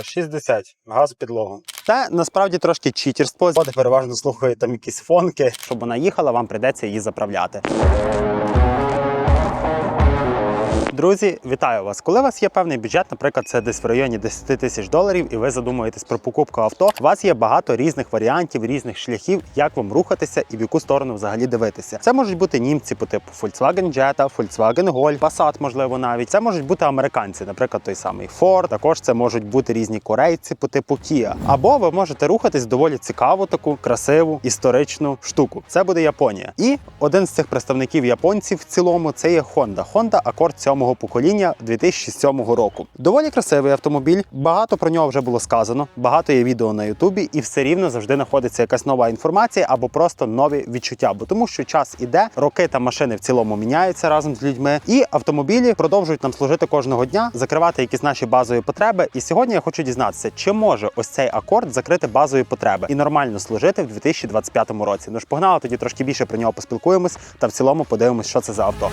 що, 60, газ підлогу. Це насправді трошки читерство. Люди переважно слухає там якісь фонки. Щоб вона їхала, вам прийдеться її заправляти. Друзі, вітаю вас! Коли у вас є певний бюджет, наприклад, це десь в районі 10 тисяч доларів, і ви задумуєтесь про покупку авто, у вас є багато різних варіантів, різних шляхів, як вам рухатися і в яку сторону взагалі дивитися. Це можуть бути німці по типу Volkswagen Jetta, Volkswagen Golf, Passat, можливо, навіть це можуть бути американці, наприклад, той самий Ford. Також це можуть бути різні корейці по типу Kia. Або ви можете рухатись доволі цікаву, таку красиву історичну штуку. Це буде Японія. І один з цих представників японців в цілому це є Honda. Honda Accord 7 покоління 2007 року. Доволі красивий автомобіль. Багато про нього вже було сказано. Багато є відео на Ютубі, і все рівно завжди знаходиться якась нова інформація або просто нові відчуття. Бо тому, що час іде, роки та машини в цілому міняються разом з людьми, і автомобілі продовжують нам служити кожного дня, закривати якісь наші базові потреби. І сьогодні я хочу дізнатися, чи може ось цей акорд закрити базові потреби і нормально служити в 2025 році. Ну ж погнали тоді трошки більше про нього поспілкуємось та в цілому подивимось, що це за авто.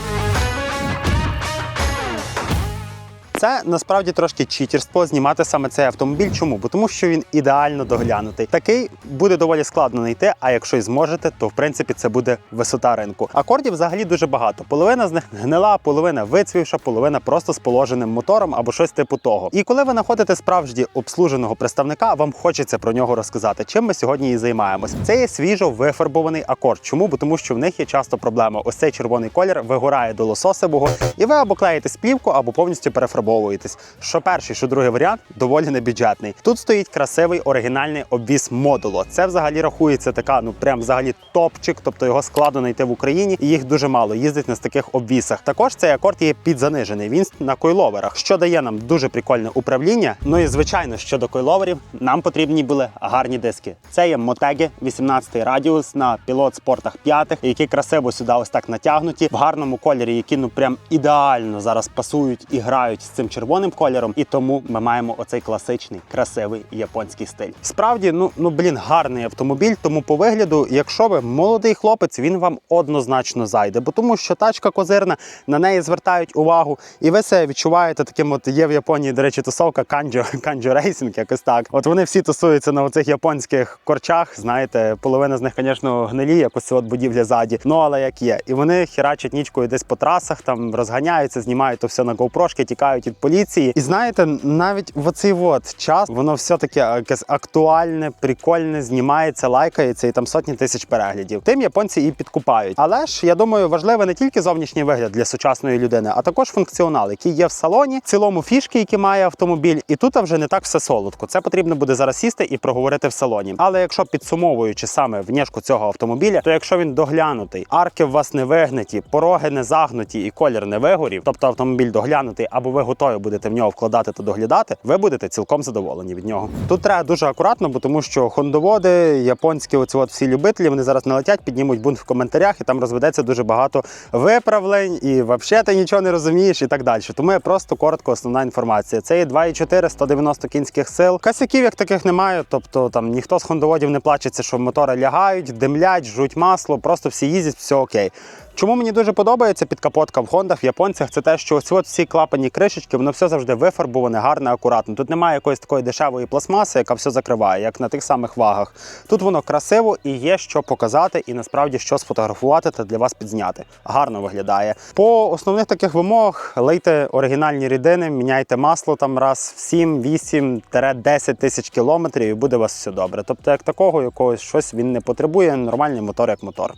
Це насправді трошки читерство знімати саме цей автомобіль. Чому? Бо тому, що він ідеально доглянутий. Такий буде доволі складно знайти. А якщо й зможете, то в принципі це буде висота ринку. Акордів взагалі дуже багато. Половина з них гнила, половина вицвівша, половина просто з положеним мотором або щось типу того. І коли ви знаходите справді обслуженого представника, вам хочеться про нього розказати. Чим ми сьогодні і займаємось. Це є свіжо вифарбований акорд. Чому? Бо тому, що в них є часто проблема. Ось цей червоний колір вигорає до лососевого, і ви або клеїте сплівку, або повністю перефарбовуєтесь. Що перший, що другий варіант доволі небюджетний. Тут стоїть красивий оригінальний обвіз модуло. Це взагалі рахується така, ну прям взагалі топчик, тобто його складно знайти в Україні, і їх дуже мало їздить на таких обвісах. Також цей акорд є підзанижений. Він на койловерах, що дає нам дуже прикольне управління. Ну і звичайно, щодо койловерів, нам потрібні були гарні диски. Це є мотеги 18 радіус на пілот спортах 5, які красиво сюди ось так натягнуті в гарному кольорі, які ну прям ідеально зараз пасують і грають з цим червоним кольором. І тому ми маємо оцей класичний красивий японський стиль. Справді, ну ну блін, гарний автомобіль. Тому по вигляду, якщо ви молодий хлопець, він вам однозначно зайде, бо тому що тачка козирна, на неї звертають увагу, і ви це відчуваєте таким. От є в Японії, до речі, тусовка канджо, канджо рейсинг, якось так. От вони всі тусуються на оцих японських корчах. Знаєте, половина з них, звісно, гнилі, якось от будівля ззаді. Ну але як є, і вони херачать нічкою десь по трасах, там розганяються, знімають то все на GoPro, тікають від поліції. І знаєте, навіть в оцей от час воно все таке якесь актуальне, прикольне, знімається, лайкається і там сотні тисяч переглядів. Тим японці і підкупають. Але ж я думаю, важливо не тільки зовнішній вигляд для сучасної людини, а також функціонал, який є в салоні, в цілому фішки, які має автомобіль. І тут вже не так все солодко. Це потрібно буде зараз сісти і проговорити в салоні. Але якщо підсумовуючи саме внешку цього автомобіля, то якщо він доглянутий, арки в вас не вигнуті, пороги не загнуті і колір не вигорів, тобто автомобіль доглянутий, або ви будете в нього вкладати та доглядати, ви будете цілком задоволені від нього. Тут треба дуже акуратно, бо тому що хондоводи, японські, оці от всі любителі, вони зараз налетять, піднімуть бунт в коментарях, і там розведеться дуже багато виправлень, і взагалі ти нічого не розумієш, і так далі. Тому є просто коротко основна інформація. Це є 2,4, 190 кінських сил. Косяків як таких немає, тобто там ніхто з хондоводів не плачеться, що мотори лягають, димлять, жуть масло, просто всі їздять, все окей. Чому мені дуже подобається підкапотка в Хондах, в японцях, це те, що ось от всі клапані кришечки, воно все завжди вифарбоване, гарне, акуратно. Тут немає якоїсь такої дешевої пластмаси, яка все закриває, як на тих самих вагах. Тут воно красиво і є що показати, і насправді що сфотографувати та для вас підзняти. Гарно виглядає. По основних таких вимогах лийте оригінальні рідини, міняйте масло там раз в 7, 8, 10 тисяч кілометрів, і буде у вас все добре. Тобто, як такого якогось щось він не потребує, нормальний мотор як мотор.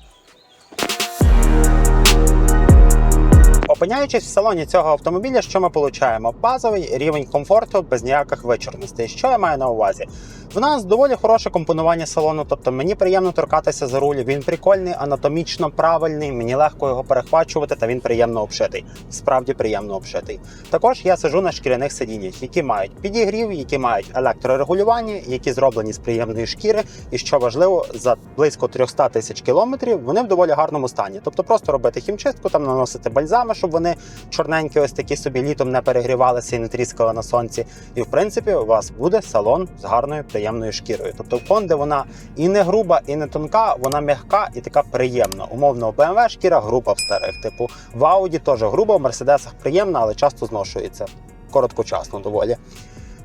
Опиняючись в салоні цього автомобіля, що ми отримуємо? Базовий рівень комфорту без ніяких вичорностей. Що я маю на увазі? В нас доволі хороше компонування салону, тобто мені приємно торкатися за руль. Він прикольний, анатомічно правильний, мені легко його перехвачувати, та він приємно обшитий. Справді приємно обшитий. Також я сижу на шкіряних сидіннях, які мають підігрів, які мають електрорегулювання, які зроблені з приємної шкіри. І що важливо, за близько 300 тисяч кілометрів вони в доволі гарному стані. Тобто просто робити хімчистку, там наносити бальзами, щоб вони чорненькі, ось такі собі літом не перегрівалися і не тріскали на сонці. І в принципі, у вас буде салон з гарною приємною шкірою. Тобто в конде вона і не груба, і не тонка, вона м'яка і така приємна. Умовно, у BMW шкіра груба в старих. Типу в Audi теж груба, в Мерседесах приємна, але часто зношується. Короткочасно доволі.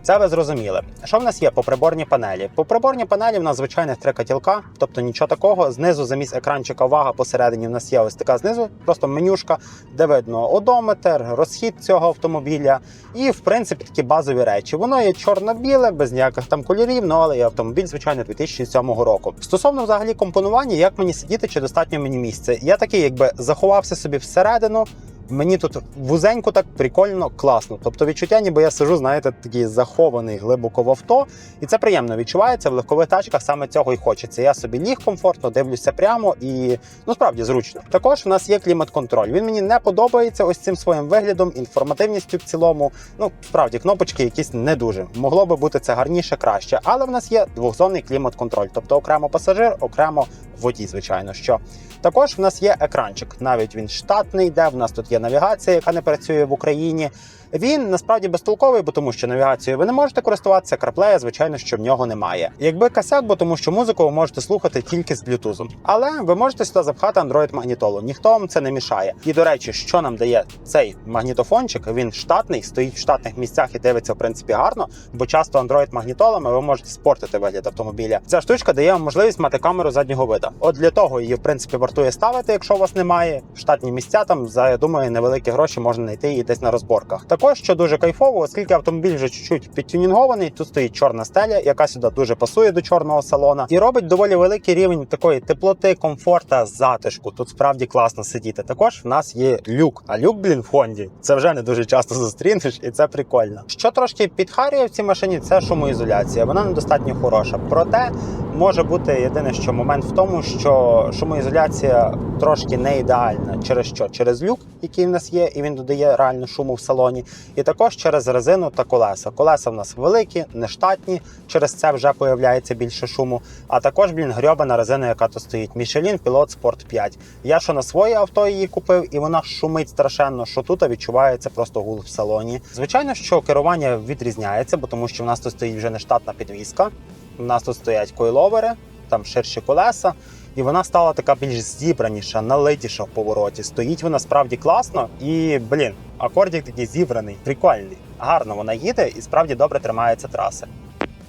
Це ви зрозуміли. Що в нас є по приборній панелі? По приборній панелі в нас звичайних три котілка, тобто нічого такого. Знизу замість екранчика вага посередині в нас є ось така знизу, просто менюшка, де видно одометр, розхід цього автомобіля і, в принципі, такі базові речі. Воно є чорно-біле, без ніяких там кольорів, ну але є автомобіль, звичайно, 2007 року. Стосовно взагалі компонування, як мені сидіти, чи достатньо мені місця. Я такий, якби заховався собі всередину. Мені тут вузенько, так прикольно, класно. Тобто відчуття, ніби я сижу, знаєте, такий захований глибоко в авто, і це приємно відчувається в легкових тачках. Саме цього і хочеться. Я собі ліг комфортно, дивлюся прямо і ну справді зручно. Також в нас є клімат-контроль. Він мені не подобається ось цим своїм виглядом, інформативністю в цілому. Ну справді кнопочки якісь не дуже. Могло би бути це гарніше, краще. Але в нас є двохзонний клімат-контроль, тобто окремо пасажир, окремо водій, звичайно. що також в нас є екранчик, навіть він штатний, де в нас тут є навігація, яка не працює в Україні. Він насправді безтолковий, бо тому що навігацією ви не можете користуватися, краплея, звичайно, що в нього немає. Якби косяк, бо тому що музику ви можете слухати тільки з блютузом. Але ви можете сюди запхати Android магнітолу. Ніхто вам це не мішає. І до речі, що нам дає цей магнітофончик? Він штатний, стоїть в штатних місцях і дивиться в принципі гарно, бо часто Android магнітолами ви можете спортити вигляд автомобіля. Ця штучка дає вам можливість мати камеру заднього вида. От для того її в принципі вартує ставити, якщо у вас немає в штатні місця. Там за я думаю невеликі гроші можна знайти її десь на розборках. Також що дуже кайфово, оскільки автомобіль вже чуть-чуть підтюнінгований, тут стоїть чорна стеля, яка сюди дуже пасує до чорного салона, і робить доволі великий рівень такої теплоти, комфорта, затишку. Тут справді класно сидіти. Також в нас є люк. А люк, блін, в Хонді. Це вже не дуже часто зустрінеш, і це прикольно. Що трошки підхарює в цій машині, це шумоізоляція. Вона недостатньо хороша. Проте може бути єдине, що момент в тому, що шумоізоляція трошки не ідеальна. Через що? Через люк, який в нас є, і він додає реально шуму в салоні, і також через резину та колеса. Колеса в нас великі, нештатні, через це вже появляється більше шуму. А також, блін, грьобана резина, яка тут стоїть. Michelin Pilot Sport 5. Я що на своє авто її купив, і вона шумить страшенно, що тут відчувається просто гул в салоні. Звичайно, що керування відрізняється, бо тому що в нас тут стоїть вже нештатна підвізка. У нас тут стоять койловери, там ширші колеса, і вона стала така більш зібраніша, налитіша в повороті. Стоїть вона справді класно, і блін, акордик такий зібраний, прикольний. Гарно вона їде і справді добре тримається траси.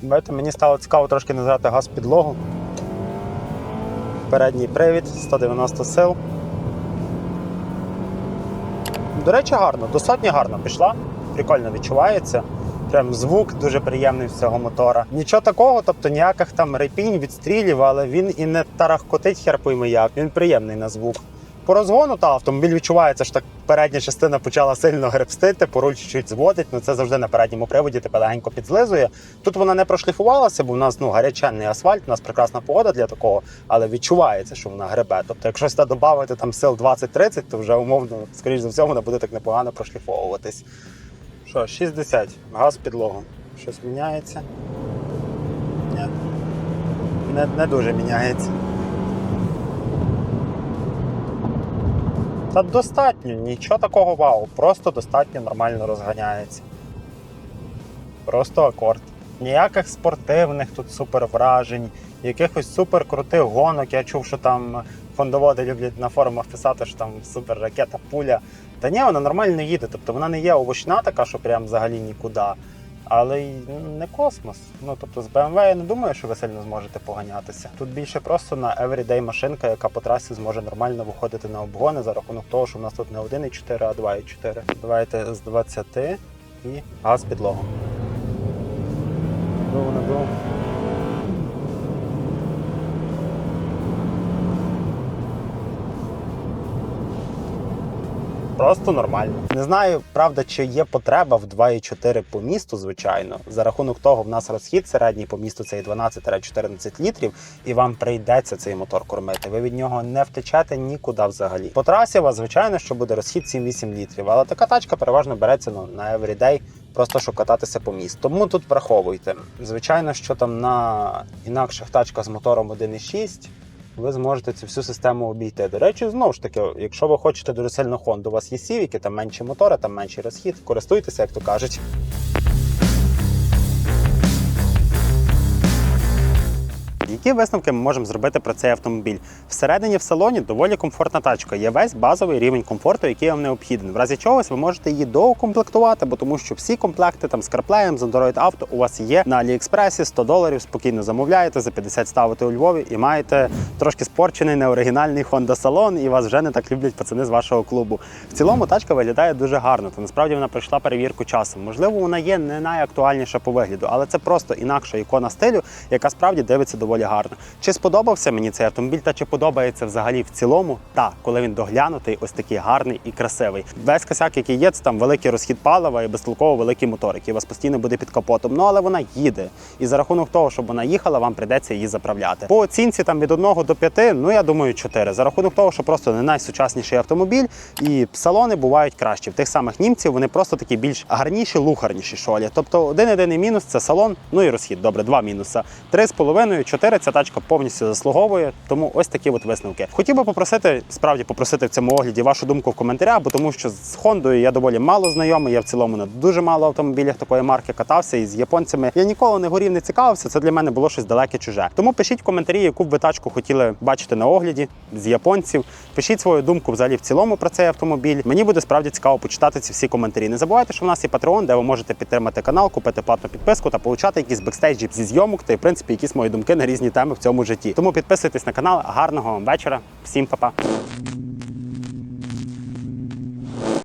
Бачите, мені стало цікаво трошки називати газ підлогу. Передній привід 190 сил. До речі, гарно, достатньо гарно пішла, прикольно відчувається. Прям звук дуже приємний з цього мотора. Нічого такого, тобто ніяких там репінь, відстрілів, але він і не тарахкотить хер пойми як. Він приємний на звук. По розгону та автомобіль відчувається, що так передня частина почала сильно гребстити, по руль чуть зводить. Ну це завжди на передньому приводі тебе легенько підзлизує. Тут вона не прошліфувалася, бо в нас ну гаряченний асфальт, у нас прекрасна погода для такого, але відчувається, що вона гребе. Тобто, якщо сюди додати там сил 20-30, то вже умовно, скоріш за все, вона буде так непогано прошліфовуватись. Що, 60, газ підлогу. Щось міняється? Ні. Не, не дуже міняється. Та достатньо, нічого такого вау, просто достатньо нормально розганяється. Просто акорд. Ніяких спортивних тут супер вражень, якихось супер крутих гонок. Я чув, що там фондоводи люблять на форумах писати, що там супер ракета, пуля. Та ні, вона нормально їде. Тобто вона не є овочна така, що прям взагалі нікуди. Але й не космос. Ну тобто з BMW я не думаю, що ви сильно зможете поганятися. Тут більше просто на everyday машинка, яка по трасі зможе нормально виходити на обгони за рахунок того, що в нас тут не 1,4, а 2,4. Давайте з 20 і газ підлогу. Дув, Просто нормально. Не знаю, правда, чи є потреба в 2,4 по місту, звичайно. За рахунок того, в нас розхід середній по місту це і 12-14 літрів, і вам прийдеться цей мотор кормити. Ви від нього не втечете нікуди взагалі. По трасі у вас, звичайно, що буде розхід 7-8 літрів, але така тачка переважно береться ну, на everyday, просто щоб кататися по місту. Тому тут враховуйте. Звичайно, що там на інакших тачках з мотором 1,6 ви зможете цю всю систему обійти. До речі, знову ж таки, якщо ви хочете дуже сильно Honda, у вас є сівіки, там менші мотори, там менший розхід, користуйтеся, як то кажуть. Які висновки ми можемо зробити про цей автомобіль? Всередині в салоні доволі комфортна тачка. Є весь базовий рівень комфорту, який вам необхідний. В разі чогось ви можете її доукомплектувати, бо тому що всі комплекти там з CarPlay, з Android Auto у вас є на AliExpress, 100 доларів, спокійно замовляєте, за 50 ставите у Львові і маєте трошки спорчений неоригінальний Honda салон, і вас вже не так люблять пацани з вашого клубу. В цілому тачка виглядає дуже гарно. Та насправді вона пройшла перевірку часом. Можливо, вона є не найактуальніша по вигляду, але це просто інакша ікона стилю, яка справді дивиться доволі гарно. Чи сподобався мені цей автомобіль та чи подобається взагалі в цілому? Та коли він доглянутий, ось такий гарний і красивий. Весь косяк, який є, це там великий розхід палива і безтолково великий моторик, який у вас постійно буде під капотом. Ну але вона їде. І за рахунок того, щоб вона їхала, вам прийдеться її заправляти. По оцінці там від 1 до 5, ну я думаю, 4. За рахунок того, що просто не найсучасніший автомобіль, і салони бувають кращі. В тих самих німців вони просто такі більш гарніші, лухарніші шолі. Тобто один єдиний мінус це салон, ну і розхід. Добре, два мінуса. 3,5, 4 автомобіля ця тачка повністю заслуговує. Тому ось такі от висновки. Хотів би попросити, справді попросити в цьому огляді вашу думку в коментарях, бо тому що з Хондою я доволі мало знайомий. Я в цілому на дуже мало автомобілях такої марки катався і з японцями. Я ніколи не горів, не цікавився. Це для мене було щось далеке чуже. Тому пишіть в коментарі, яку б ви тачку хотіли бачити на огляді з японців. Пишіть свою думку взагалі в цілому про цей автомобіль. Мені буде справді цікаво почитати ці всі коментарі. Не забувайте, що в нас є Patreon, де ви можете підтримати канал, купити платну підписку та получати якісь бекстейджі зі зйомок та в принципі якісь мої думки на різні теми в цьому житті. Тому підписуйтесь на канал. Гарного вам вечора. Всім па-па.